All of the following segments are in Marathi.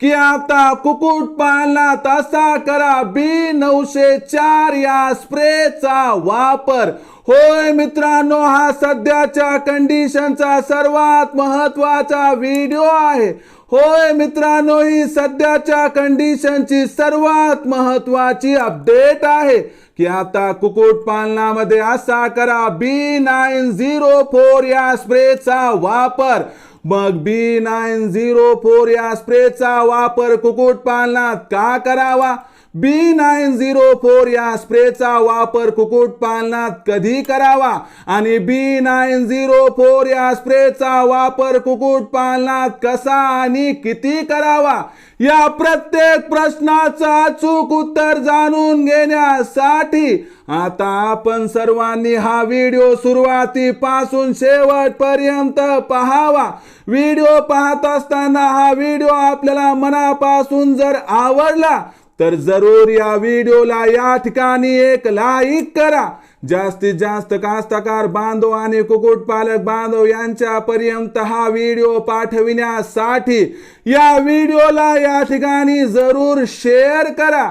की आता कुकुटपालनात असा करा बी नऊशे चार या स्प्रेचा वापर. होय मित्रांनो हा सध्याच्या कंडिशनचा सर्वात महत्त्वाचा व्हिडिओ आहे. होय मित्रांनो ही सध्याच्या कंडिशनची सर्वात महत्वाची अपडेट आहे. की आता कुक्कुटपालनामध्ये असा करा बी नाईन झिरो फोर या स्प्रेचा वापर. मग बी नाईन झिरो फोर या स्प्रेचा वापर कुक्कुटपालनात का करावा? बी नाईन झिरो फोर या स्प्रेचा वापर कुक्कुटपालनात कधी करावा? आणि बी नाईन झिरो फोर या स्प्रेचा वापर कुक्कुटपालनात कसा आणि किती करावा? या प्रत्येक प्रश्नाचं अचूक उत्तर जाणून घेण्यासाठी आता आपण सर्वांनी हा व्हिडिओ सुरुवातीपासून शेवटपर्यंत पहावा. व्हिडिओ पाहत असताना हा व्हिडिओ आपल्याला मनापासून जर आवडला तर जरूर या व्हिडिओला या ठिकाणी एक लाईक करा. जास्तीत जास्त कास्तकार बांधव आणि कुक्कुटपालक बांधव यांच्यापर्यंत हा व्हिडिओ पाठविण्यासाठी या व्हिडिओला या ठिकाणी जरूर शेअर करा.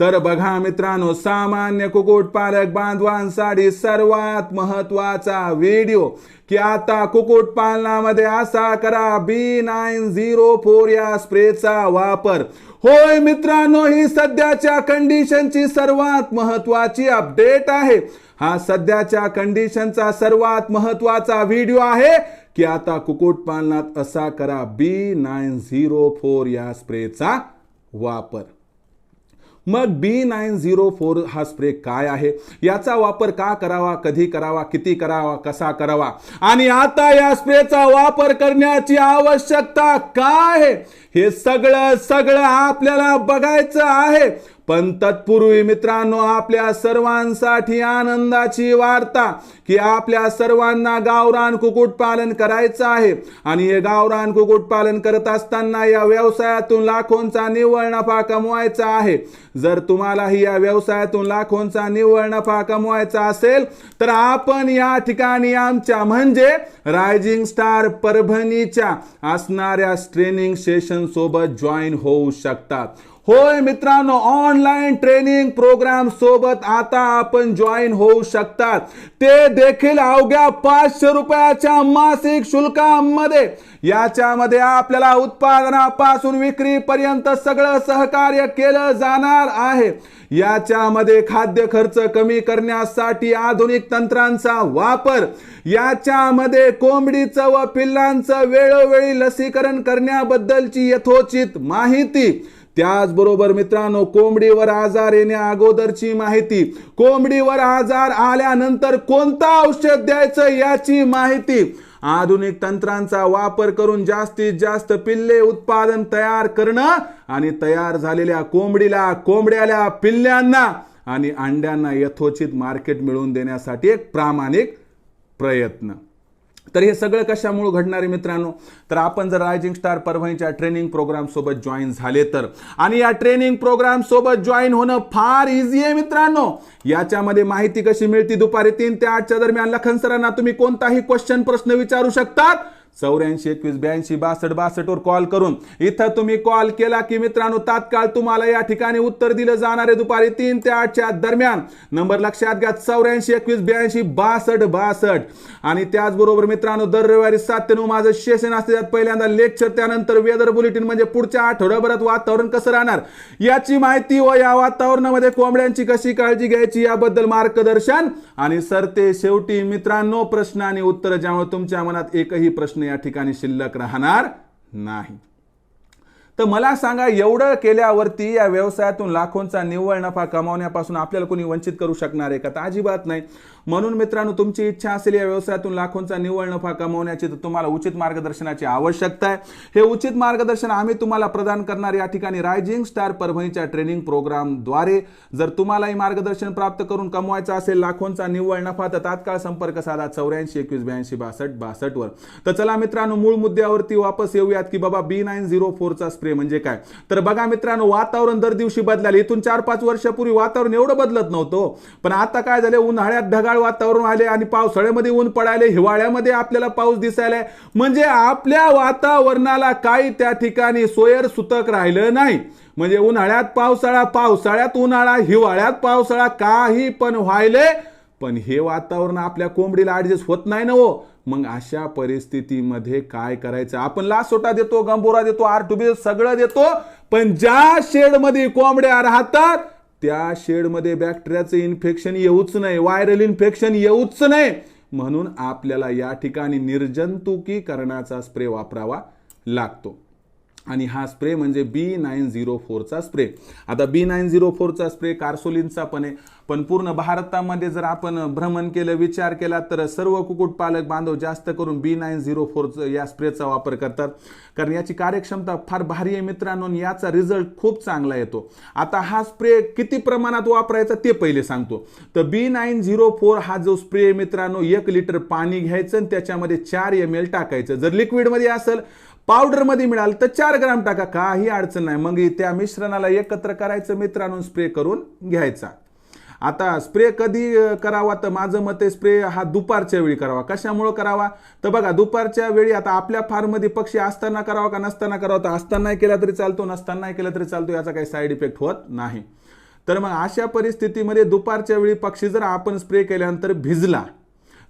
तर बघा मित्रांनो सामान्य कुक्कुटपालक बांधवांसाठी सर्वात महत्त्वाचा व्हिडिओ. की आता कुक्कुटपालनामध्ये असा करा बी नाईन झिरो फोर या स्प्रेचा वापर. होय मित्रांनो ही सध्याच्या कंडिशनची सर्वात महत्वाची अपडेट आहे. हा सध्याच्या कंडिशनचा सर्वात महत्त्वाचा व्हिडिओ आहे. की आता कुक्कुटपालनात असा करा बी नाईन झिरो फोर या स्प्रेचा वापर. मग बी नाईन झिरो फोर हा स्प्रे काय आहे? याचा वापर का करावा कधी करावा किती करावा कसा करावा? आणि आता या स्प्रेचा वापर करण्याची आवश्यकता काय आहे? हे सगळं सगळं आपल्याला बघायचं आहे. पण तत्पूर्वी मित्रांनो आपल्या सर्वांसाठी आनंदाची वार्ता की आपल्या सर्वांना गावरान कुक्कुटपालन करायचं आहे. आणि हे गावरान कुक्कुटपालन करत असताना या व्यवसायातून लाखोंचा निव्वळ नफा कमवायचा आहे. जर तुम्हालाही या व्यवसायातून लाखोंचा निव्वळ नफा कमवायचा असेल तर आपण या ठिकाणी आमच्या म्हणजे रायझिंग स्टार परभणीच्या असणाऱ्या ट्रेनिंग सेशन सोबत जॉईन होऊ शकतात होय मित्रांनो ऑनलाईन ट्रेनिंग प्रोग्राम सोबत आता आपण जॉईन होऊ शकतात. ते देखील अवघ्या पाचशे रुपयाच्या मासिक शुल्कामध्ये. याच्यामध्ये आपल्याला उत्पादनापासून विक्रीपर्यंत सगळं सहकार्य केलं जाणार आहे. याच्यामध्ये खाद्य खर्च कमी करण्यासाठी आधुनिक तंत्रांचा वापर याच्यामध्ये कोंबडीचं व पिल्लांचं वेळोवेळी लसीकरण करण्याबद्दलची यथोचित माहिती त्याचबरोबर मित्रांनो कोंबडीवर आजार येण्या अगोदरची माहिती. कोंबडीवर आजार आल्यानंतर कोणतं औषध द्यायचं याची माहिती. आधुनिक तंत्रांचा वापर करून जास्तीत जास्त पिल्ले उत्पादन तयार करणं आणि तयार झालेल्या कोंबडीला कोंबड्याला पिल्ल्यांना आणि अंड्यांना यथोचित मार्केट मिळवून देण्यासाठी एक प्रामाणिक प्रयत्न. तर हे सगळं कशामुळे घडणार आहे मित्रांनो? तर आपण जर रायझिंग स्टार परभणीच्या ट्रेनिंग प्रोग्राम सोबत जॉईन झाले तर. आणि या ट्रेनिंग प्रोग्राम सोबत जॉईन होणं फार इझी आहे मित्रांनो. याच्यामध्ये माहिती कशी मिळते दुपारी तीन ते आठच्या दरम्यान? लखन सरांना तुम्ही कोणताही क्वेश्चन प्रश्न विचारू शकतात. चौऱ्याऐंशी एकवीस ब्याऐंशी बासष्ट बासष्टवर कॉल करून. इथं तुम्ही कॉल केला की मित्रांनो तात्काळ तुम्हाला या ठिकाणी उत्तर दिलं जाणार आहे दुपारी तीन ते आठच्या दरम्यान. नंबर लक्षात घ्या चौऱ्याऐंशी एकवीस ब्याऐंशी बासष्ट बासष्ट. आणि त्याचबरोबर मित्रांनो दर रविवारी सात ते नऊ माझं सेशन असते. त्यात पहिल्यांदा लेक्चर त्यानंतर वेदर बुलेटिन म्हणजे पुढच्या आठवड्याभरात वातावरण कसं राहणार? याची माहिती व या वातावरणामध्ये कोंबड्यांची कशी काळजी घ्यायची याबद्दल मार्गदर्शन. आणि सरते शेवटी मित्रांनो प्रश्न आणि उत्तर ज्यामुळे तुमच्या मनात एकही प्रश्न या ठिकाणी शिल्लक राहणार नाही. तर मला सांगा एवढं केल्यावरती या व्यवसायातून लाखोंचा निव्वळ नफा कमावण्यापासून आपल्याला कोणी वंचित करू शकणार आहे का? तर अजिबात नाही. म्हणून मित्रांनो तुमची इच्छा असेल या व्यवसायातून लाखोंचा निव्वळ नफा कमवण्याची तर तुम्हाला उचित मार्गदर्शनाची आवश्यकता आहे. हे उचित मार्गदर्शन आम्ही तुम्हाला प्रदान करणार. या ठिकाणी रायझिंग स्टार परभणीच्या ट्रेनिंग प्रोग्रामद्वारे जर तुम्हालाही मार्गदर्शन प्राप्त करून कमवायचं असेल लाखोंचा निव्वळ नफा तर तात्काळ संपर्क साधा चौऱ्याऐंशी एकवीस ब्याऐंशी बासष्ट बासष्ट वर. तर चला मित्रांनो मूळ मुद्द्यावरती वापस येऊयात की बाबा बी नाईन झिरो फोरचा स्प्रे म्हणजे काय? तर बघा मित्रांनो वातावरण दर दिवशी बदलाले इथून चार पाच वर्षापूर्वी वातावरण एवढं बदलत नव्हतं. पण आता काय झालं? उन्हाळ्यात ढगाळ वातावरण आले आणि पावसाळ्यामध्ये ऊन पडायले हिवाळ्यामध्ये आपल्याला पाऊस दिसायला म्हणजे आपल्या वातावरणाला काही त्या ठिकाणी सोयर सुतक राहिलं नाही. म्हणजे उन्हाळ्यात पावसाळा पावसाळ्यात उन्हाळा हिवाळ्यात पावसाळा काही पण व्हायले पण हे वातावरण आपल्या कोंबडीला ऍडजस्ट होत नाही ना हो मग अशा परिस्थितीमध्ये काय करायचं? आपण लासोटा देतो गंबोरा देतो आर टू बी सगळं देतो पण ज्या शेडमध्ये कोंबड्या राहतात त्या शेडमध्ये बॅक्टेरियाचं इन्फेक्शन येऊच नाही व्हायरल इन्फेक्शन येऊच नाही. म्हणून आपल्याला या ठिकाणी निर्जंतुकीकरणाचा स्प्रे वापरावा लागतो. आणि हा स्प्रे म्हणजे बी नाईन झिरो फोरचा स्प्रे. आता बी नाईन झिरो फोरचा स्प्रे कार्सोलिनचा पण आहे. पण पूर्ण भारतामध्ये जर आपण भ्रमण केलं विचार केला तर सर्व कुक्कुटपालक बांधव जास्त करून बी नाईन झिरो फोरचं या स्प्रेचा वापर करतात. कारण याची कार्यक्षमता फार भारी आहे मित्रांनो आणि याचा रिझल्ट खूप चांगला येतो. आता हा स्प्रे किती प्रमाणात वापरायचा ते पहिले सांगतो. तर बी नाईन झिरो फोर हा जो स्प्रे आहे मित्रांनो एक लिटर पाणी घ्यायचं आणि त्याच्यामध्ये चार एम एल टाकायचं. जर लिक्विडमध्ये असेल पावडरमध्ये मिळाल तर चार ग्राम टाका. काही अडचण नाही. मग त्या मिश्रणाला एकत्र करायचं मित्रांनो स्प्रे करून घ्यायचा. आता स्प्रे कधी करावा? तर माझं मत आहे स्प्रे हा दुपारच्या वेळी करावा. कशामुळं करावा? तर बघा दुपारच्या वेळी आता आपल्या फार्ममध्ये पक्षी असताना करावा का नसताना करावा? तर असतानाही केला तरी चालतो नसतानाही केला तरी चालतो याचा काही साईड इफेक्ट होत नाही. तर मग अशा परिस्थितीमध्ये दुपारच्या वेळी पक्षी जर आपण स्प्रे केल्यानंतर भिजला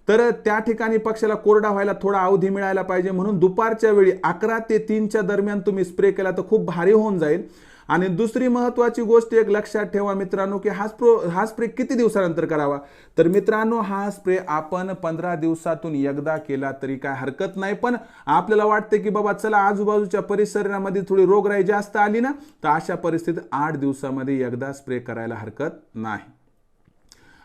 तर त्या ठिकाणी पक्षाला कोरडा व्हायला थोडा अवधी मिळायला पाहिजे म्हणून दुपारच्या वेळी अकरा ते तीनच्या दरम्यान तुम्ही स्प्रे केला तर खूप भारी होऊन जाईल. आणि दुसरी महत्वाची गोष्ट एक लक्षात ठेवा मित्रांनो की हा स्प्रो हा स्प्रे किती दिवसानंतर करावा? तर मित्रांनो हा स्प्रे आपण पंधरा दिवसातून एकदा केला तरी काय हरकत नाही. पण आपल्याला वाटते की बाबा चला आजूबाजूच्या परिसरामध्ये थोडी रोगराई जास्त आली ना तर अशा परिस्थितीत आठ दिवसामध्ये एकदा स्प्रे करायला हरकत नाही.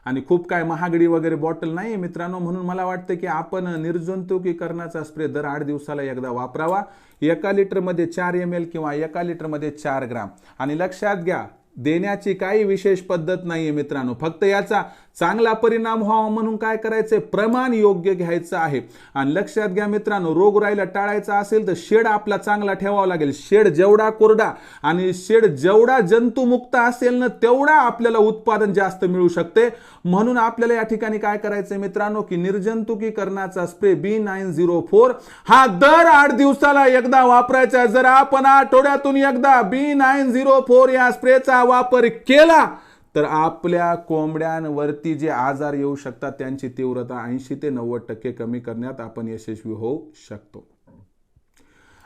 आणि खूप काय महागडी वगैरे बॉटल नाही मित्रांनो म्हणून मला वाटतं की आपण निर्जंतुकीकरणाचा स्प्रे दर आठ दिवसाला एकदा वापरावा. एका लिटरमध्ये चार एम एल किंवा एका लिटरमध्ये चार ग्राम. आणि लक्षात घ्या देण्याची काही विशेष पद्धत नाहीये मित्रांनो. फक्त याचा चांगला परिणाम व्हावा म्हणून काय करायचंय? प्रमाण योग्य घ्यायचं आहे. आणि लक्षात घ्या मित्रांनो रोगराईला टाळायचा असेल तर शेड आपला चांगला ठेवावा लागेल. शेड जेवढा कोरडा आणि शेड जेवढा जंतुमुक्त असेल ना तेवढा आपल्याला उत्पादन जास्त मिळू शकते. म्हणून आपल्याला या ठिकाणी काय करायचंय मित्रांनो की निर्जंतुकीकरणाचा spray B nine zero four हा दर आठ दिवसाला एकदा वापरायचा. जर आपण आठवड्यातून एकदा बी नाईन झिरो फोर या स्प्रेचा वापर केला तर आपल्या कोंबड्यांवरती जे आजार येऊ शकतात त्यांची तीव्रता ऐंशी ते नव्वद टक्के कमी करण्यात आपण यशस्वी होऊ शकतो.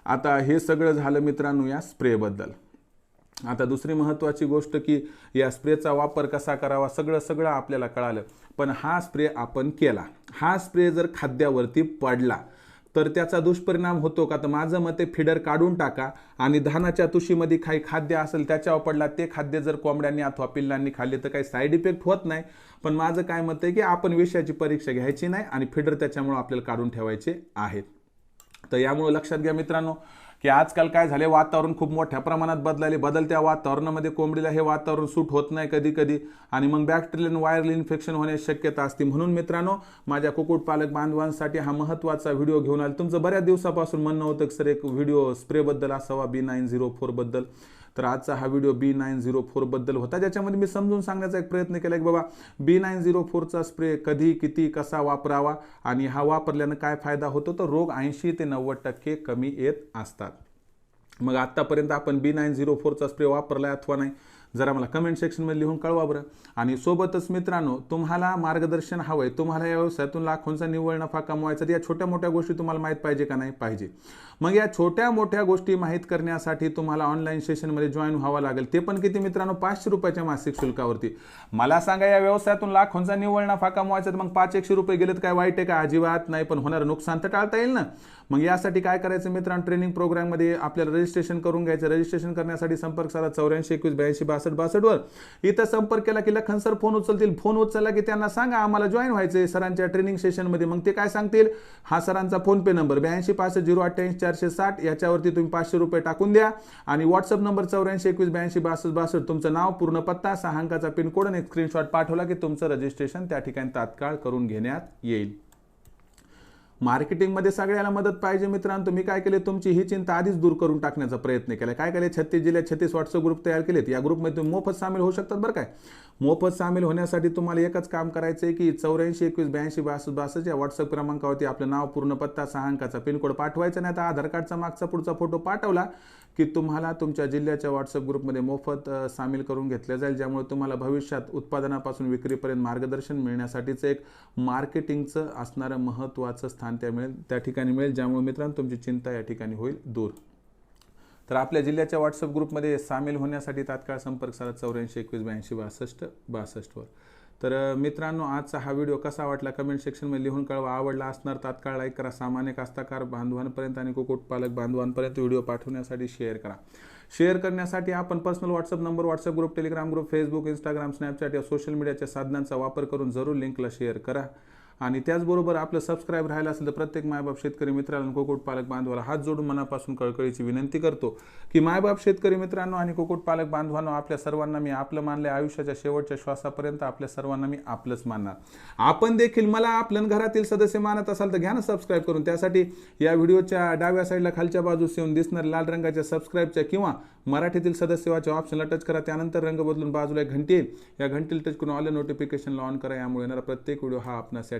आता हे सगळं झालं मित्रांनो या स्प्रेबद्दल. आता दुसरी महत्त्वाची गोष्ट की या स्प्रेचा वापर कसा करावा सगळं सगळं आपल्याला कळालं. पण हा स्प्रे आपण केला. हा स्प्रे जर खाद्यावरती पडला तर त्याचा दुष्परिणाम होतो का? तर माझं मत आहे फिडर काढून टाका आणि धानाच्या तुशीमध्ये काही खाद्य असेल त्याच्यावर पडला ते खाद्य जर कोंबड्यांनी अथवा पिल्लांनी खाल्ले तर काही साईड इफेक्ट होत नाही. पण माझं काय मत आहे की आपण विषयाची परीक्षा घ्यायची नाही आणि फिडर त्याच्यामुळे आपल्याला काढून ठेवायचे आहेत. तर यामुळे लक्षात घ्या मित्रांनो की आजकाल काय झाले वातावरण खूप मोठ्या प्रमाणात बदलाले बदलत्या वातावरणामध्ये कोंबडीला हे वातावरण सूट होत नाही कधी कधी आणि मग बॅक्टेरियल व्हायरल इन्फेक्शन होण्याची शक्यता असते. म्हणून मित्रांनो माझ्या कुक्कुटपालक बांधवांसाठी हा महत्त्वाचा व्हिडिओ घेऊन आला. तुमचं बऱ्याच दिवसापासून म्हणणं होतं की सर एक व्हिडिओ स्प्रेबद्दल असावा बी नाईन झिरो फोरबद्दल. तर आजचा हा व्हिडिओ बी नाईन झिरो फोरबद्दल होता ज्याच्यामध्ये मी समजून सांगण्याचा एक प्रयत्न केला की बाबा बी नाईन झिरो फोरचा स्प्रे कधी किती कसा वापरावा आणि हा वापरल्यानं काय फायदा होतो? तर रोग ऐंशी ते नव्वद टक्के कमी येत असतात. मग आत्तापर्यंत आपण बी नाईन झिरो फोरचा स्प्रे वापरला अथवा नाही? जरा मला कमेंट सेक्शनमध्ये लिहून कळवा बरं. आणि सोबतच मित्रांनो तुम्हाला मार्गदर्शन हवंय तुम्हाला या व्यवसायातून लाखोंचा निव्वळ नफा कमवायचा तर या छोट्या मोठ्या गोष्टी तुम्हाला माहीत पाहिजे का नाही? पाहिजे. मग या छोट्या मोठ्या गोष्टी माहीत करण्यासाठी तुम्हाला ऑनलाईन सेशनमध्ये जॉईन व्हावं लागेल. ते पण किती मित्रांनो? पाचशे रुपयाच्या मासिक शुल्कावरती. मला सांगा या व्यवसायातून लाखोंचा निव्वळ नफा कमवायचा तर मग पाच एकशे रुपये गेलेत काय? वाईट आहे का? अजिबात नाही पण होणारं नुकसान तर टाळता येईल ना? मग यासाठी काय करायचं मित्रांनो? ट्रेनिंग प्रोग्राममध्ये आपल्याला रजिस्ट्रेशन करून घ्यायचं. रजिस्ट्रेशन करण्यासाठी संपर्क साधा चौऱ्याऐंशी एकवीस ब्याऐंशी बासष्ट बासष्टवर इथं संपर्क केला की लखन सर फोन उचलतील. फोन उचलला की त्यांना सांगा आम्हाला जॉईन व्हायचे सरांच्या ट्रेनिंग सेशनमध्ये मग ते काय सांगतील? हा सरांचा फोनपे नंबर ब्याऐंशी पासष्ट झिरो अठ्ठ्याऐंशी चारशे साठ. याच्यावरती तुम्ही पाचशे रुपये टाकून द्या. आणि व्हॉट्सअप नंबर चौऱ्याऐंशी एकवीस ब्याऐंशी बासष्ट बासष्ट. तुमचं नाव पूर्ण पत्ता सहा अंकाचा पिनकोड आणि स्क्रीनशॉट पाठवला की तुमचं रजिस्ट्रेशन त्या ठिकाणी तात्काळ करून घेण्यात येईल. मार्केटिंगमध्ये सगळ्याला मदत पाहिजे मित्रांनो. तुम्ही काय केले? तुमची ही चिंता आधीच दूर करून टाकण्याचा प्रयत्न केला. काय केले? छत्तीस जिल्ह्यात छत्तीस व्हॉट्सअप ग्रुप तयार केलेत. या ग्रुपमध्ये तुम्ही मोफत सामील होऊ शकतात बरं काय? मोफत सामील होण्यासाठी तुम्हाला एकच काम करायचं आहे की चौऱ्याऐंशी एकवीस ब्याऐंशी बासष्ट बासष्ट या व्हॉट्सअप क्रमांकावरती आपलं नाव पूर्ण पत्ता सहा अंकाचा पिनकोड पाठवायचा. नाही तर आधार कार्डचा मागचा पुढचा फोटो पाठवला. की तुम्हाला तुमच्या जिल्ह्याच्या व्हॉट्सअप ग्रुपमध्ये मोफत सामील करून घेतल्या जाईल ज्यामुळे तुम्हाला भविष्यात उत्पादनापासून विक्रीपर्यंत मार्गदर्शन मिळण्यासाठीचं एक मार्केटिंगचं असणारं महत्त्वाचं स्थान त्या मिळेल त्या ठिकाणी मिळेल ज्यामुळे मित्रांनो तुमची चिंता या ठिकाणी होईल दूर. तर आपल्या जिल्ह्याच्या व्हॉट्सअप ग्रुपमध्ये सामील होण्यासाठी तात्काळ संपर्क साधा चौऱ्याऐंशी एकवीस ब्याऐंशी बासष्ट बासष्टवर. तर मित्रांनो आजचा हा व्हिडिओ कसा वाटला कमेंट सेक्शनमध्ये लिहून कळवा. आवडला असणार तात्काळ लाईक करा. सामान्य कास्ताकार बांधवांपर्यंत आणि कुक्कुटपालक बांधवांपर्यंत व्हिडिओ पाठवण्यासाठी शेअर करा. शेअर करण्यासाठी आपण personal WhatsApp number WhatsApp group Telegram group Facebook Instagram Snapchat या सोशल मीडियाच्या साधनांचा वापर करून जरूर लिंकला शेअर करा. आणि त्याचबरोबर आपलं सबस्क्राईब राहिलं असेल तर प्रत्येक मायबाप शेतकरी मित्रांनो कुक्कुटपालक बांधवाला हात जोडून मनापासून कळकळीची विनंती करतो की मायबाप शेतकरी मित्रांनो आणि कुक्कुटपालक बांधवांनो आपल्या सर्वांना मी आपलं मानले आयुष्याच्या शेवटच्या श्वासापर्यंत आपल्या सर्वांना मी आपलंच मानणार. आपण देखील मला आपलं घरातील सदस्य मानत असाल तर घ्या ना सबस्क्राईब करून. त्यासाठी या व्हिडिओच्या डाव्या साईडला खालच्या बाजूस येऊन दिसणार लाल रंगाच्या सबस्क्राईबच्या किंवा मराठीतील सदस्यवाच्या ऑप्शनला टच करा. त्यानंतर रंग बदलून बाजूला एक घंटी या घंटीला टच करून ऑल नोटिफिकेशनला ऑन करा. यामुळे येणारा प्रत्येक व्हिडिओ हा आपणास या